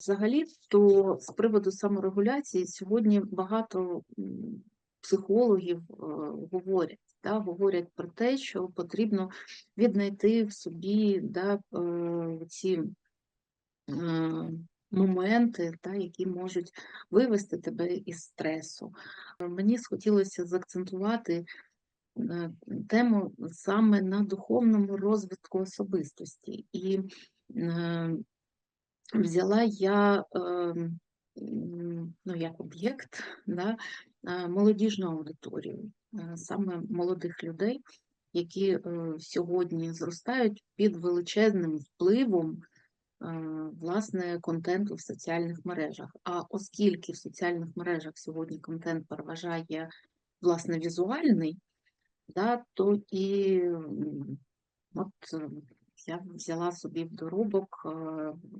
Взагалі, то з приводу саморегуляції сьогодні багато психологів е, говорять, да, говорять про те, що потрібно віднайти в собі да, е, ці е, моменти, да, які можуть вивести тебе із стресу. Мені схотілося заакцентувати тему саме на духовному розвитку особистості. І взяла я ну, як об'єкт да, молодіжну аудиторію, е, саме молодих людей, які е, сьогодні зростають під величезним впливом е, власне контенту в соціальних мережах. А оскільки в соціальних мережах сьогодні контент переважає власне візуальний, да, то і от я взяла собі в доробок е,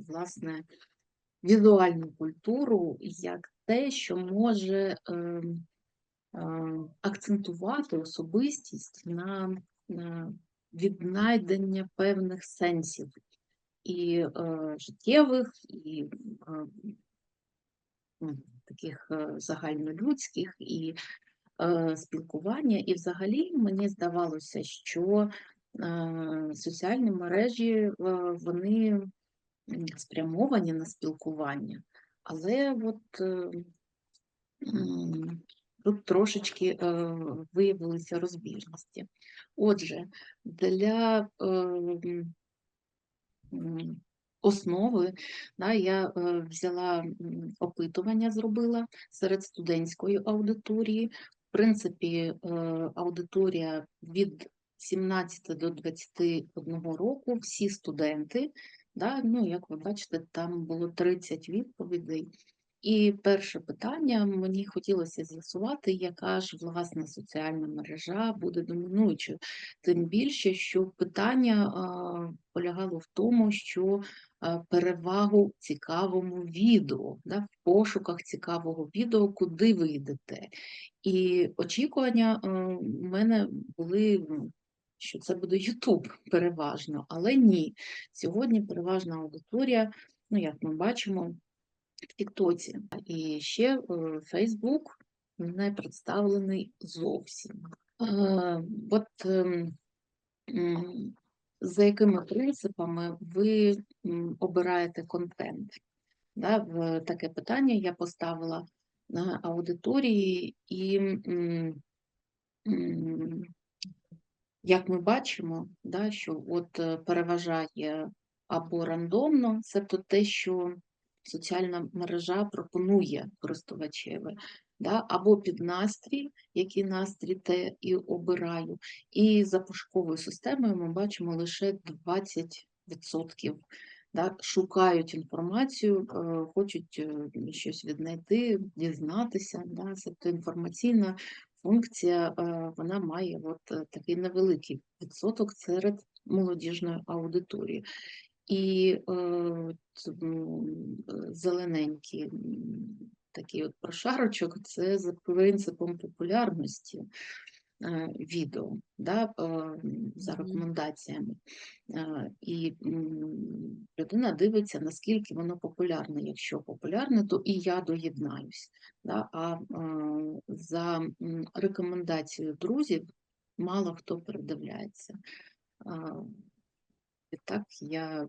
власне візуальну культуру як те, що може е, е, акцентувати особистість на, на віднайдення певних сенсів і е, життєвих, і ну, таких загальнолюдських, і спілкування. І взагалі мені здавалося, що соціальні мережі е, вони спрямовані на спілкування, але от е, тут трошечки е, виявилися розбіжності. Отже, для основи да, я взяла опитування, зробила серед студентської аудиторії. В принципі, аудиторія від 17 до 21 року, всі студенти. Да, ну, як ви бачите, там було 30 відповідей. І перше питання мені хотілося з'ясувати, яка ж власне соціальна мережа буде домінуючою. Тим більше, що питання полягало в тому, що перевагу цікавому відео, да, в пошуках цікавого відео, куди ви йдете. І очікування в мене були. Що це буде Ютуб переважно, але ні. Сьогодні переважна аудиторія, ну як ми бачимо, в Тіктоці. І ще Фейсбук не представлений зовсім. Е, От ем, за якими принципами ви обираєте контент? Да, в таке питання я поставила на аудиторії, і як ми бачимо, да, що от е, переважає або рандомно, себто те, що соціальна мережа пропонує користувачеві, да, або під настрій, який настрій те і обираю. І за пошуковою системою ми бачимо лише 20%. Да, шукають інформацію, е, хочуть е, щось віднайти, дізнатися. Да, тобто інформаційна функція е, вона має от е, такий невеликий відсоток серед молодіжної аудиторії. І е, зелененький такий от прошарочок це за принципом популярності відео да, е, за рекомендаціями. Е, І людина дивиться, наскільки воно популярне. Якщо популярне, то і я доєднаюсь. Да? А е, за рекомендацією друзів мало хто передивляється. І так я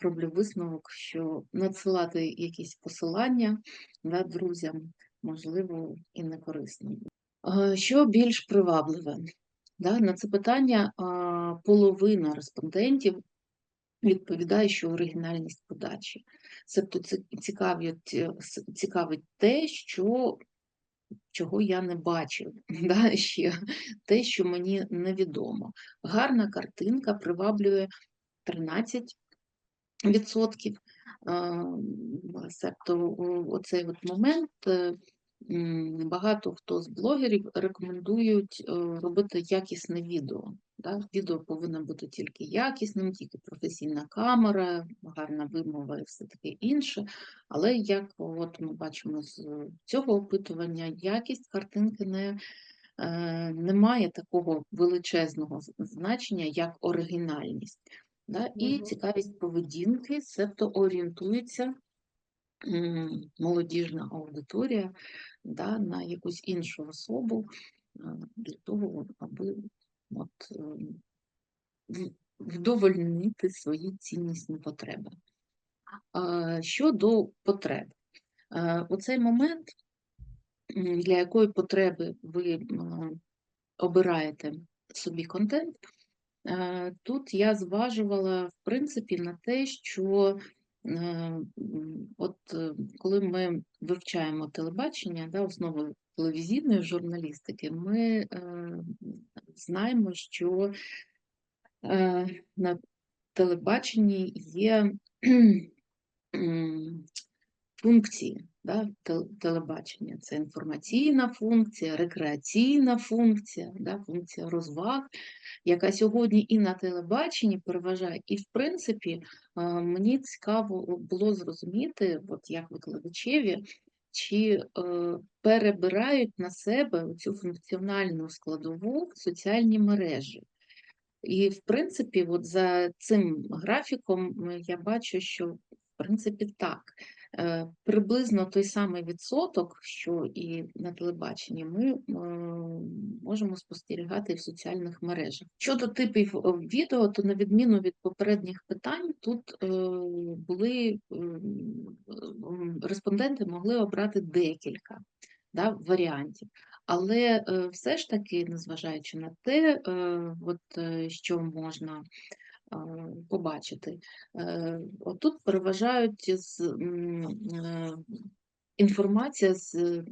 роблю висновок, що надсилати якісь посилання да, друзям, можливо, і не корисно. Е, Що більш привабливе? Да, на це питання половина респондентів відповідає, що оригінальність подачі. Тобто цікавить, е, цікавить те, що, чого я не бачив, да, ще, те, що мені невідомо. Гарна картинка приваблює 13 відсотків. Себто оцей от момент е, багато хто з блогерів рекомендують е, робити якісне відео. Да? Відео повинно бути тільки якісним, тільки професійна камера, гарна вимова і все таке інше. Але як от ми бачимо з цього опитування, якість картинки не е, немає такого величезного значення, як оригінальність. Да? І цікавість поведінки, себто орієнтується молодіжна аудиторія да, на якусь іншу особу е, для того, аби от, ем, вдовольнити свої ціннісні потреби. Щодо потреб, Е, у цей момент, для якої потреби ви обираєте собі контент, е, тут я зважувала, в принципі, на те, що е, от е, коли ми вивчаємо телебачення, да, основи телевізійної журналістики, ми е, знаємо, що е, на телебаченні є функції да, телебачення. Це інформаційна функція, рекреаційна функція, да, функція розваг, яка сьогодні і на телебаченні переважає. І, в принципі, е, мені цікаво було зрозуміти, от як викладачеві, чи е, перебирають на себе цю функціональну складову соціальні мережі. І, в принципі, от за цим графіком я бачу, що в принципі так. Е, Приблизно той самий відсоток, що і на телебаченні, ми е, можемо спостерігати в соціальних мережах. Щодо типів е, відео, то на відміну від попередніх питань, тут е, були м, м, респонденти могли обрати декілька да, варіантів. Але все ж таки, незважаючи на те, от, що можна побачити, е, отут переважають з, е, інформація з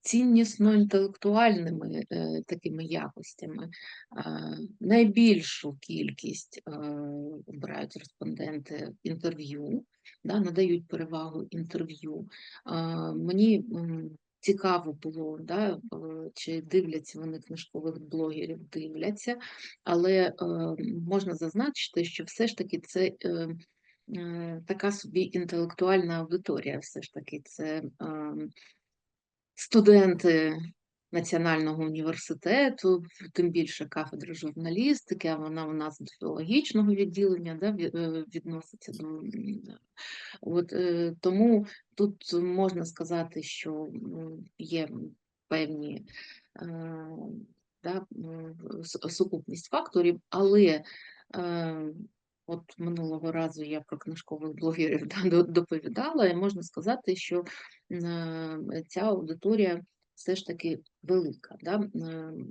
ціннісно-інтелектуальними е, такими якостями. Найбільшу кількість обирають респонденти інтерв'ю, да, надають перевагу інтерв'ю. Мені цікаво було, да, е, чи дивляться вони книжкових блогерів, дивляться, але е, можна зазначити, що все ж таки це е, така собі інтелектуальна аудиторія, все ж таки. Це е, студенти Національного університету, тим більше кафедри журналістики, а вона у нас до філологічного відділення да, е, відноситься. От, е, тому тут можна сказати, що є певні е, да, сукупність факторів, але от минулого разу я про книжкових блогерів да, доповідала, і можна сказати, що ця аудиторія все ж таки велика. Да?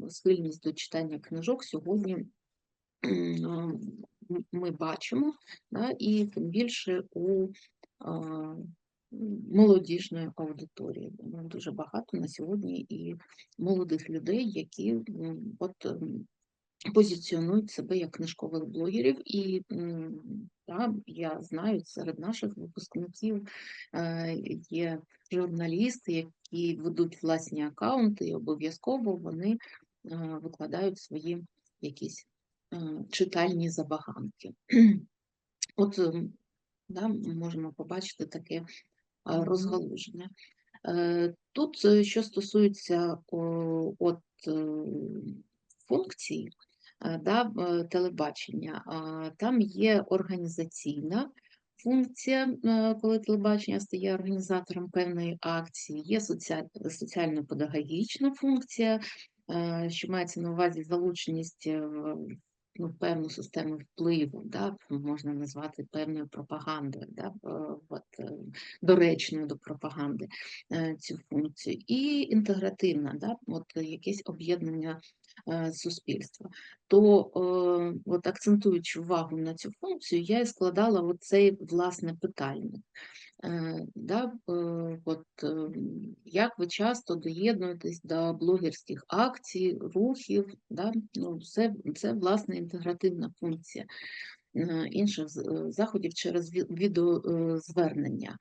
Схильність до читання книжок сьогодні ми бачимо, да? і тим більше у молодіжної аудиторії. Ну, Дуже багато на сьогодні і молодих людей, які от, позиціонують себе як книжкових блогерів. І да, я знаю, серед наших випускників е, є журналісти, які ведуть власні акаунти, і обов'язково вони е, викладають свої якісь е, читальні забаганки. От ем, да, можемо побачити таке е, розгалуження. Тут, що стосується от функцій да, телебачення, там є організаційна функція, е, коли телебачення стає організатором певної акції, є соціально-педагогічна функція, е, що мається на увазі залученість е, в ну, певну систему впливу, да, можна назвати певною пропагандою, да, от, доречною до пропаганди цю функцію, і інтегративна, да, от якесь об'єднання суспільства. То е, от акцентуючи увагу на цю функцію, я і складала оцей власне питальник. Е, Да, е, от, е, як ви часто доєднуєтесь до блогерських акцій, рухів, да? ну, це, це власне інтегративна функція е, інших е, заходів через відеозвернення.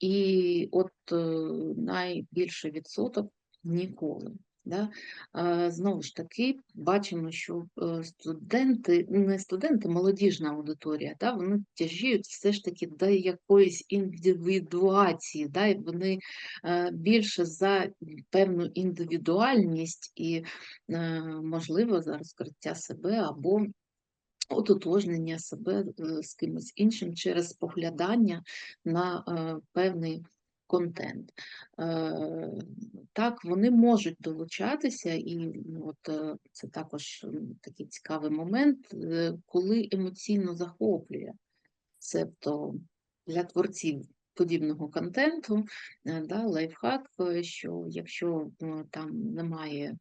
І от е, найбільший відсоток ніколи. Да? Знову ж таки, бачимо, що е, студенти, не студенти, молодіжна аудиторія, да, вони тяжіють все ж таки до якоїсь індивідуації, да, вони е, більше за певну індивідуальність і, е, можливо, за розкриття себе або ототожнення себе з кимось іншим через поглядання на певний контент. Е, Так, вони можуть долучатися, і ну, от е, це також такий цікавий момент, е, коли емоційно захоплює. Себто для творців подібного контенту, да, лайфхак, що якщо е, там немає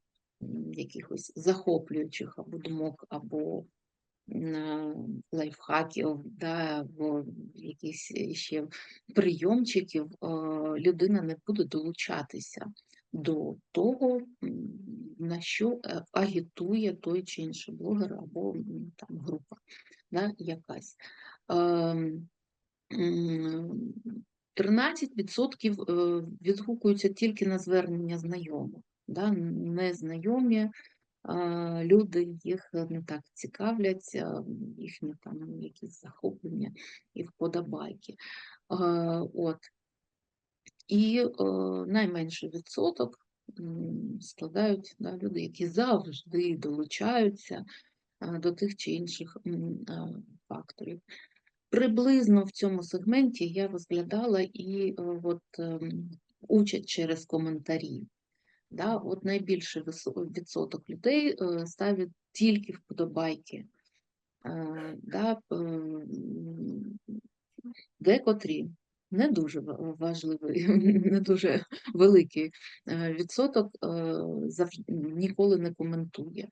якихось захоплюючих або думок, або лайфхаків, да, або якихось ще прийомчиків, людина не буде долучатися до того, на що е, агітує той чи інший блогер або там група да, якась. Ем, м, 13% е, відгукуються тільки на звернення знайомих. Да? Незнайомі люди їх не так цікавляться, їхні там якісь захоплення і вподобайки. От. І е, найменший відсоток складають да, люди, які завжди долучаються до тих чи інших факторів. Приблизно в цьому сегменті я розглядала і е, от, ем, участь через коментарі. Да? От найбільший відсоток людей е, ставить тільки вподобайки. Е, Да? Декотрі не дуже важливий, не дуже великий е, відсоток ніколи не коментує.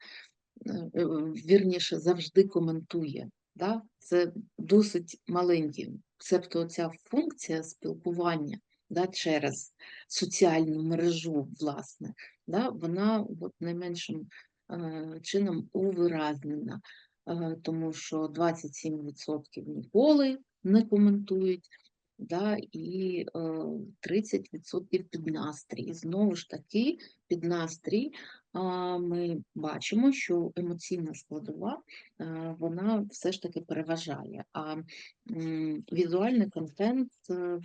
Вірніше, завжди коментує. Да? Це досить маленький. Себто ця функція спілкування да, через соціальну мережу, власне, да, вона от, найменшим е, чином увиразнена, е, тому що 27% ніколи не коментують, да, і е, 30% під настрій. Знову ж таки, під настрій ми бачимо, що емоційна складова е, вона все ж таки переважає. А візуальний контент е,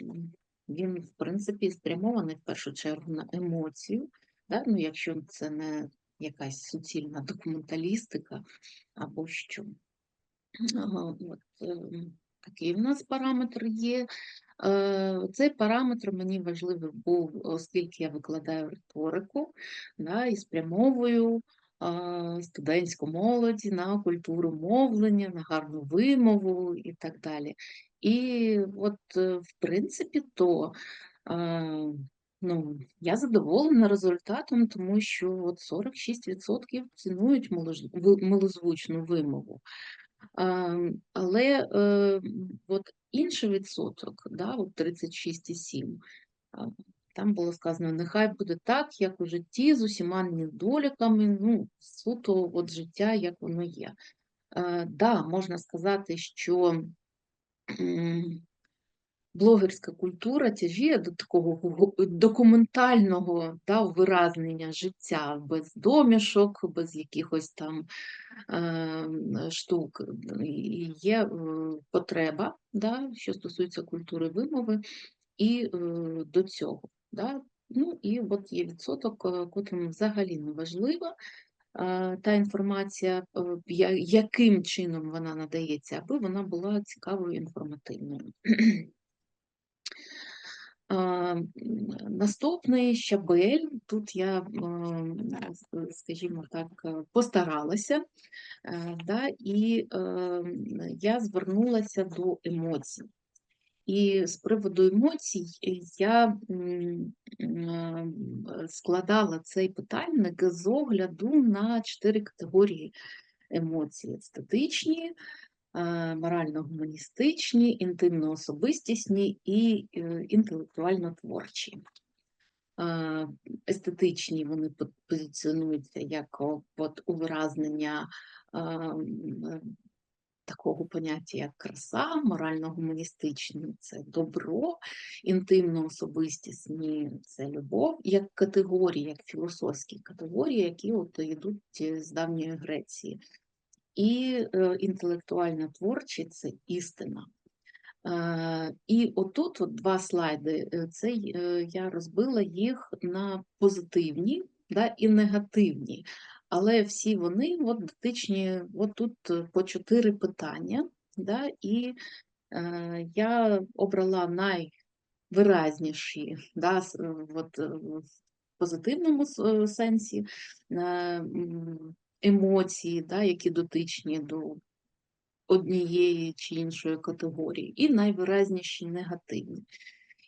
він, в принципі, спрямований в першу чергу на емоцію, да? ну, якщо це не якась суцільна документалістика або що. От, ем, такий в нас параметр є. Е, Цей параметр мені важливий був, оскільки я викладаю риторику да, і спрямовую студентську молодь на культуру мовлення, на гарну вимову і так далі. І от, е, в принципі, то ну, я задоволена результатом, тому що от 46% цінують милозвучну вимову. Але е, от інший відсоток, да, от 36,7, а, там було сказано, нехай буде так, як у житті, з усіма недоліками, ну, суто от життя, як воно є. Е, да, можна сказати, що блогерська культура тяжіє до такого документального да, виразнення життя без домішок, без якихось там е, штук. І Є е, потреба, да, що стосується культури вимови, і е, до цього. Да. Ну і от є відсоток, е, котрим взагалі не важлива е, та інформація, е, яким чином вона надається, аби вона була цікавою інформативною. Наступний щабель, тут я, скажімо так, е, постаралася, е, да, і я звернулася до емоцій. І з приводу емоцій я м, м, складала цей питальник з огляду на чотири категорії емоцій: естетичні, е, морально-гуманістичні, інтимно-особистісні і інтелектуально-творчі. Естетичні вони позиціонуються як от увиразнення такого поняття, як краса, морально-гуманістичні це добро, інтимно-особистісні це любов, як категорії, як філософські категорії, які от йдуть з давньої Греції. І е, інтелектуально творчі це істина. Е, І отут от два слайди. е, Це е, я розбила їх на позитивні да, і негативні але всі вони от, дотичні, от тут е, по чотири питання, да, і е, я обрала найвиразніші да, е, от, е, в позитивному сенсі е, емоції, да, які дотичні до однієї чи іншої категорії, і найвиразніші негативні.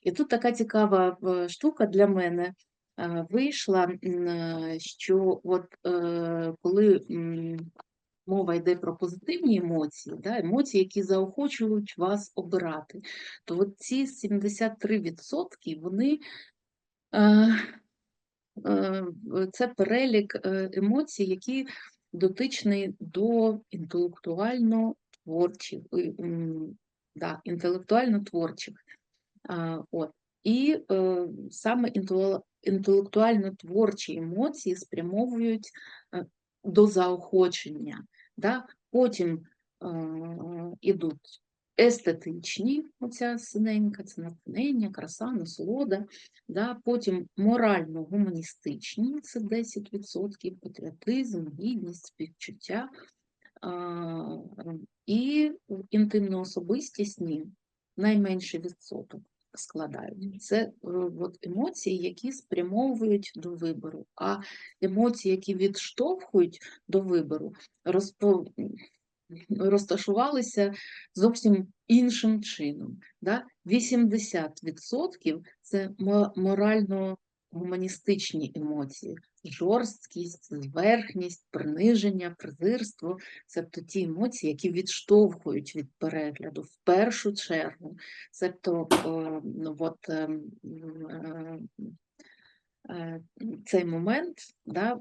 І тут така цікава штука для мене вийшла, е, що от е, коли мова йде про позитивні емоції, да, емоції, які заохочують вас обирати, то от ці 73% вони е, е, це перелік е, емоцій, які дотичні до інтелектуально творчих, да, інтелектуально творчих. От. І е, саме інтеле- інтелектуально-творчі емоції спрямовують е, до заохочення. Да? Потім ідуть естетичні, оця синенька, це натхнення, краса, насолода. Да? Потім морально-гуманістичні, це 10%, патріотизм, гідність, співчуття. І інтимно-особистісні найменший відсоток складають. Це е, от емоції, які спрямовують до вибору. А емоції, які відштовхують до вибору, розпо... розташувалися зовсім іншим чином. Да? 80% це мо- морально-гуманістичні емоції. Жорсткість, зверхність, приниження, презирство Себто ті емоції, які відштовхують від перегляду в першу чергу. Себто е, ну, от, е, е, цей момент да,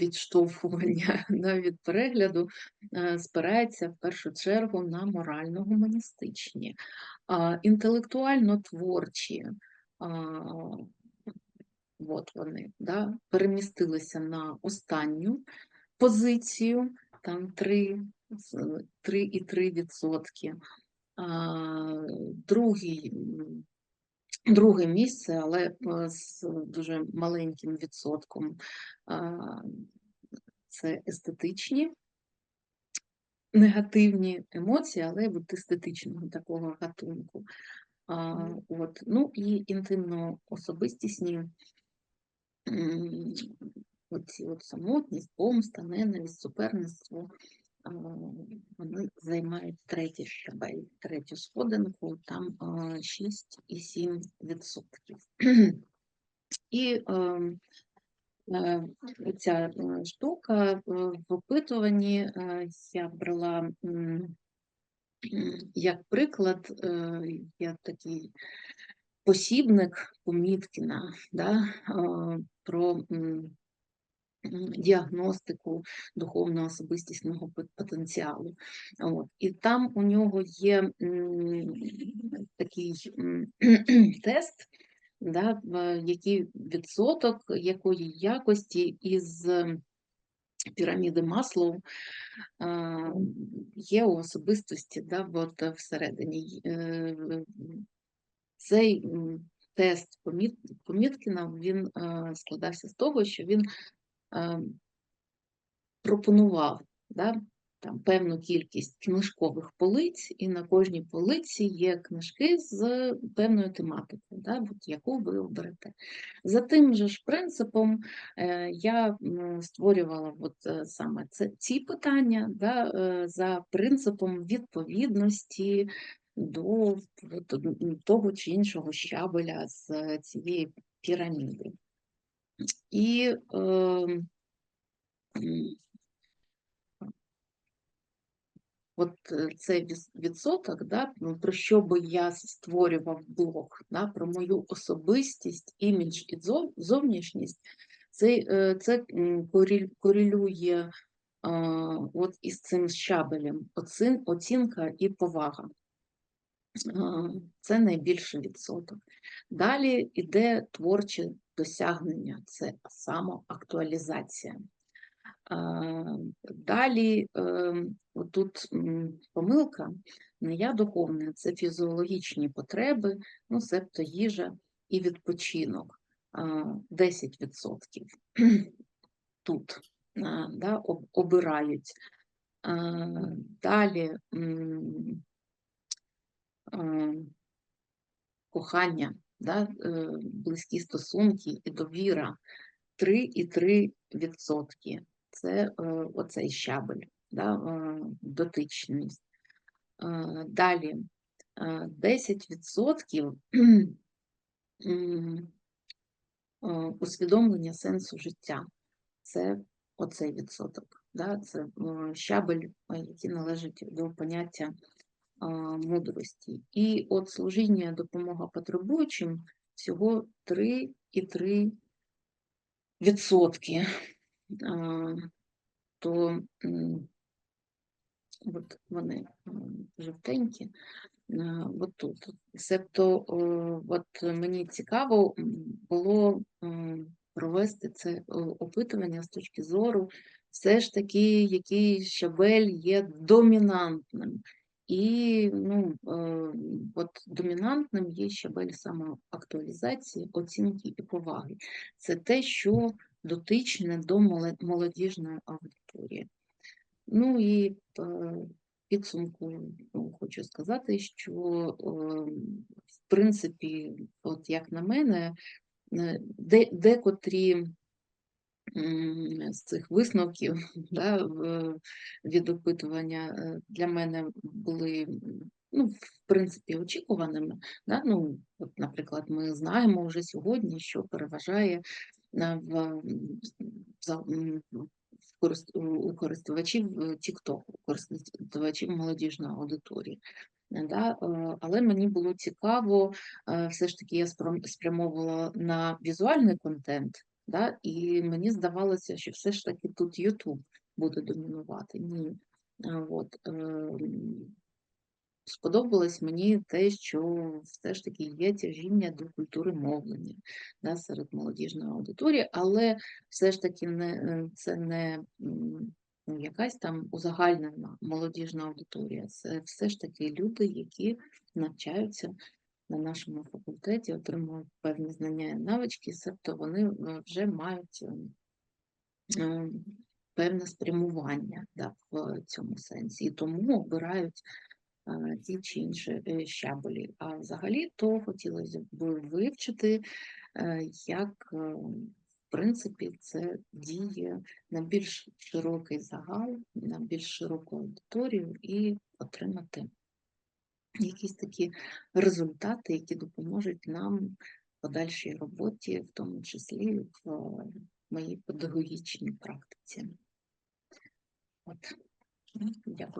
відштовхування да, від перегляду спирається в першу чергу на морально-гуманістичні, а інтелектуально-творчі. От вони да, перемістилися на останню позицію, там 3, 3,3%. А, Другий, друге місце, але е, з дуже маленьким відсотком. Це естетичні, негативні емоції, але от естетичного такого гатунку. А, от. Ну і інтимно-особистісні оці от самотність, помста, ненависть, суперництво, вони займають третій щабель, третю сходинку, там а, 6,7%. І ця штука е, в опитуванні е, я брала як приклад, е, я такий посібник Поміткіна да, про діагностику духовно-особистісного потенціалу. От. І там у нього є такий тест, да, який відсоток якої якості із піраміди маслу є у особистості да, от всередині. Е, Цей тест Поміт- Поміткіна він е, складався з того, що він е, пропонував да, там, певну кількість книжкових полиць, і на кожній полиці є книжки з певною тематикою, да, яку ви оберете. За тим же ж принципом е, я створювала от, е, саме ці питання да, е, за принципом відповідності до того чи іншого щабеля з цієї піраміди. І е, от е, цей відсоток, да, ну, про що би я створював блог, да, про мою особистість, імідж і зовнішність, це, е, це корелює от із цим щабелем оцін, оцінка і повага. Це найбільший відсоток. Далі йде творче досягнення, це самоактуалізація. Далі ем, тут помилка, не я духовна, це фізіологічні потреби, ну, себто їжа і відпочинок а, 10%. тут, да, обирають. Далі кохання, да, е, близькі стосунки і довіра 3,3%. Це е, оцей щабель, да, е, дотичність. Е, Далі е, 10% е, усвідомлення сенсу життя. Це оцей відсоток. Да? Це щабель, який належить до поняття мудрості. І от служіння допомога потребуючим всього 3,3 відсотки. А, То от вони жовтенькі. От тут. Себто, от мені цікаво було провести це опитування з точки зору, все ж таки, який щабель є домінантним. І ну, от домінантним є щабель самоактуалізації, оцінки і поваги. Це те, що дотичне до молодіжної аудиторії. Ну і е, підсумку ну, хочу сказати, що е, в принципі, от як на мене, е, де, декотрі з цих висновків да, від опитування для мене були, ну, в принципі, очікуваними. Да? Ну, от, наприклад, ми знаємо вже сьогодні, що переважає в, в у користувачів TikTok, у користувачів молодіжної аудиторії. Да? е, Але мені було цікаво, е, все ж таки я спрямовувала на візуальний контент, да? і мені здавалося, що все ж таки тут YouTube буде домінувати. Ні. Е, От, ем, сподобалось мені те, що все ж таки є тяжіння до культури мовлення да, серед молодіжної аудиторії, але все ж таки не, е, це не ну, якась там узагальнена молодіжна аудиторія, це все ж таки люди, які навчаються на нашому факультеті, отримують певні знання і навички, себто вони е, вже мають ем, е, певне спрямування да, в цьому сенсі, і тому обирають ті чи інші е, щабелі. А взагалі то хотілося б вивчити, е, як е, в принципі це діє на більш широкий загал, на більш широку аудиторію і отримати якісь такі результати, які допоможуть нам в подальшій роботі, в тому числі в моїй педагогічній практиці. От. Дякую.